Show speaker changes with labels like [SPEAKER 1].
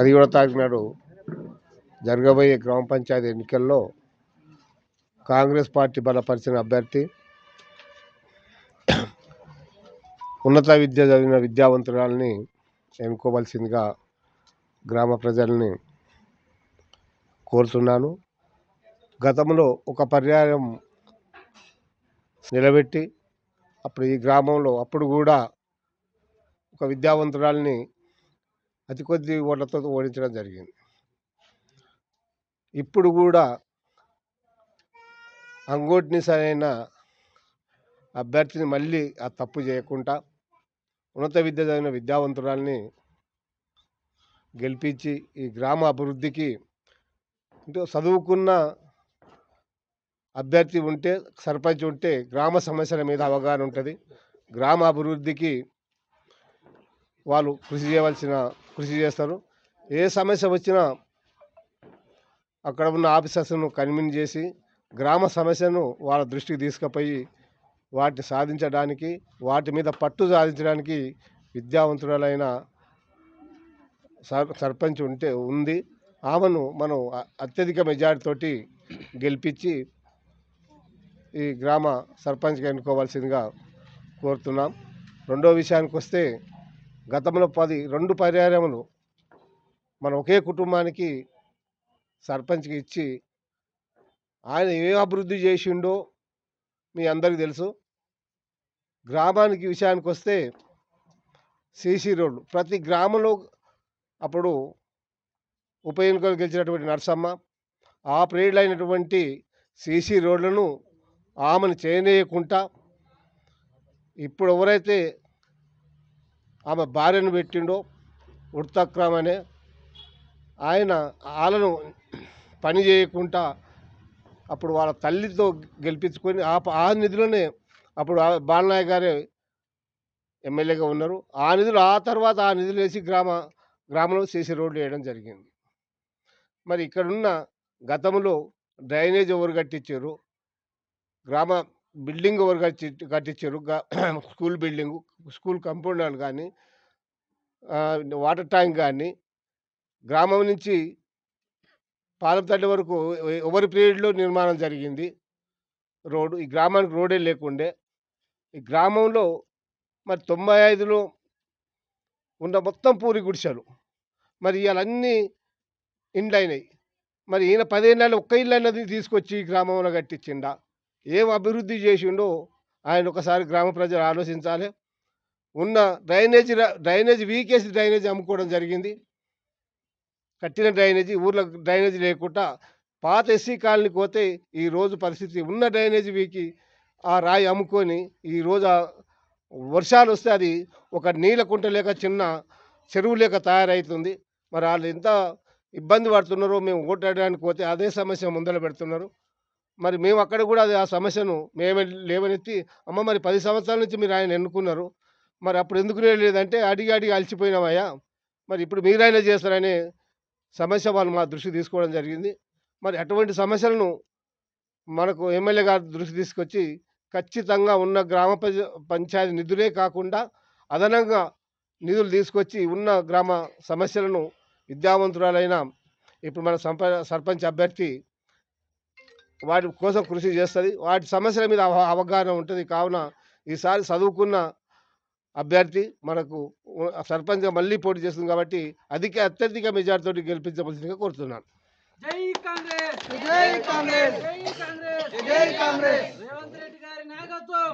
[SPEAKER 1] పదిహేడో తారీఖు నాడు జరగబోయే గ్రామ పంచాయతీ ఎన్నికల్లో కాంగ్రెస్ పార్టీ బలపరిచిన అభ్యర్థి ఉన్నత విద్య చదివిన విద్యావంతురాలని ఎన్నుకోవలసిందిగా గ్రామ ప్రజల్ని కోరుతున్నాను. గతంలో ఒక పర్యాయం నిలబెట్టి అప్పుడు ఈ గ్రామంలో అప్పుడు కూడా ఒక విద్యావంతురాల్ని అతి కొద్ది ఓట్లతో ఓడించడం జరిగింది. ఇప్పుడు కూడా అంగోటిని సరైన అభ్యర్థిని మళ్ళీ ఆ తప్పు చేయకుండా ఉన్నత విద్య చదివిన విద్యావంతురాల్ని గెలిపించి ఈ గ్రామ అభివృద్ధికి అంటే చదువుకున్న అభ్యర్థి ఉంటే సర్పంచ్ ఉంటే గ్రామ సమస్యల మీద అవగాహన ఉంటుంది. గ్రామ అభివృద్ధికి వాళ్ళు కృషి చేయవలసిన కృషి చేస్తారు. ఏ సమస్య వచ్చినా అక్కడ ఉన్న ఆఫీసర్స్ను కన్విన్స్ చేసి గ్రామ సమస్యను వాళ్ళ దృష్టికి తీసుకుపోయి వాటిని సాధించడానికి వాటి మీద పట్టు సాధించడానికి విద్యావంతురాలైన సర్ సర్పంచ్ ఉంటే ఉంది. ఆమెను మనం అత్యధిక మెజారిటీతోటి గెలిపించి ఈ గ్రామ సర్పంచ్గా ఎన్నుకోవాల్సిందిగా కోరుతున్నాం. రెండో విషయానికి వస్తే గతంలో పది రెండు పర్యాయములు మన ఒకే కుటుంబానికి సర్పంచ్కి ఇచ్చి ఆయన ఏ అభివృద్ధి చేసిండో మీ అందరికీ తెలుసు. గ్రామానికి విషయానికి వస్తే సీసీ రోడ్లు ప్రతి గ్రామంలో అప్పుడు ఉప ఎన్నికలు గెలిచినటువంటి నరసమ్మ ఆ ప్రేరులు అయినటువంటి సీసీ రోడ్లను ఆమెను చేయనేయకుండా ఇప్పుడు ఎవరైతే ఆమె భార్యను పెట్టిండో ఉర్తక్రమ్ అనే ఆయన వాళ్ళను పని చేయకుండా అప్పుడు వాళ్ళ తల్లితో గెలిపించుకొని ఆ ఆ నిధులనే అప్పుడు బాలనాయ్ గారే ఎమ్మెల్యేగా ఉన్నారు. ఆ నిధులు ఆ తర్వాత ఆ నిధులు వేసి గ్రామ గ్రామంలో సీసీ రోడ్లు వేయడం జరిగింది. మరి ఇక్కడున్న గతంలో డ్రైనేజ్ ఎవరు కట్టించారు? గ్రామ బిల్డింగ్ ఎవరు కట్టి కట్టించారు? స్కూల్ బిల్డింగు స్కూల్ కంపౌండ్ కానీ వాటర్ ట్యాంక్ కానీ గ్రామం నుంచి పాలపతల్లి వరకు ఎవరి పీరియడ్లో నిర్మాణం జరిగింది? రోడ్డు ఈ గ్రామానికి రోడే లేకుండే. ఈ గ్రామంలో మరి తొంభై ఐదులో ఉన్న మొత్తం పూరి గుడిసెలు. మరి ఇవన్నీ ఇండ్లు అయినాయి మరి ఈయన పదేళ్ళలో ఒక్క ఇల్లు అన్నది తీసుకొచ్చి ఈ గ్రామంలో కట్టించిండా ఏం అభివృద్ధి చేసిండో ఆయన ఒకసారి గ్రామ ప్రజలు ఆలోచించాలి. ఉన్న డ్రైనేజీ డ్రైనేజ్ డ్రైనేజీ వీకేసి డ్రైనేజీ అమ్ముకోవడం జరిగింది. కట్టిన డ్రైనేజీ ఊర్లో డ్రైనేజీ లేకుండా పాత ఎస్సీ కాలనీకి పోతే ఈ రోజు పరిస్థితి ఉన్న డ్రైనేజీ వీకి ఆ రాయి అమ్ముకొని ఈ రోజు వర్షాలు వస్తే అది ఒక నీళ్ళ కుంట లేక చిన్న చెరువు లేక తయారవుతుంది మరి వాళ్ళు ఎంత ఇబ్బంది పడుతున్నారో మేము ఓటాడడానికి పోతే అదే సమస్య ముందర పెడుతున్నారు. మరి మేము అక్కడ కూడా అది ఆ సమస్యను మేమే లేవనెత్తి అమ్మ మరి పది సంవత్సరాల నుంచి మీరు ఆయన ఎన్నుకున్నారు. మరి అప్పుడు ఎందుకు లేదంటే అడిగి అడిగి అలసిపోయినామయ్యా. మరి ఇప్పుడు మీరైనా చేస్తారనే సమస్య వాళ్ళు మా దృష్టికి తీసుకోవడం జరిగింది. మరి అటువంటి సమస్యలను మనకు ఎమ్మెల్యే గారి దృష్టి తీసుకొచ్చి ఖచ్చితంగా ఉన్న గ్రామ పంచ- పంచాయతీ నిధులే కాకుండా అదనంగా నిధులు తీసుకొచ్చి ఉన్న గ్రామ సమస్యలను విద్యావంతురాలైన ఇప్పుడు మన సంప సర్పంచ్ అభ్యర్థి వాటి కోసం కృషి చేస్తుంది. వాటి సమస్యల మీద అవ- అవగాహన ఉంటుంది. కావున ఈసారి చదువుకున్న అభ్యర్థి మనకు సర్పంచ్గా మళ్ళీ పోటీ చేస్తుంది కాబట్టి అధిక అత్యధిక మెజార్టీతో గెలిపించవలసిందిగా కోరుతున్నాను.
[SPEAKER 2] జై కాంగ్రెస్!
[SPEAKER 3] జై కాంగ్రెస్!
[SPEAKER 2] జై కాంగ్రెస్!
[SPEAKER 3] జై కాంగ్రెస్!
[SPEAKER 2] రేవంత్ రెడ్డి గారి నాయకత్వం!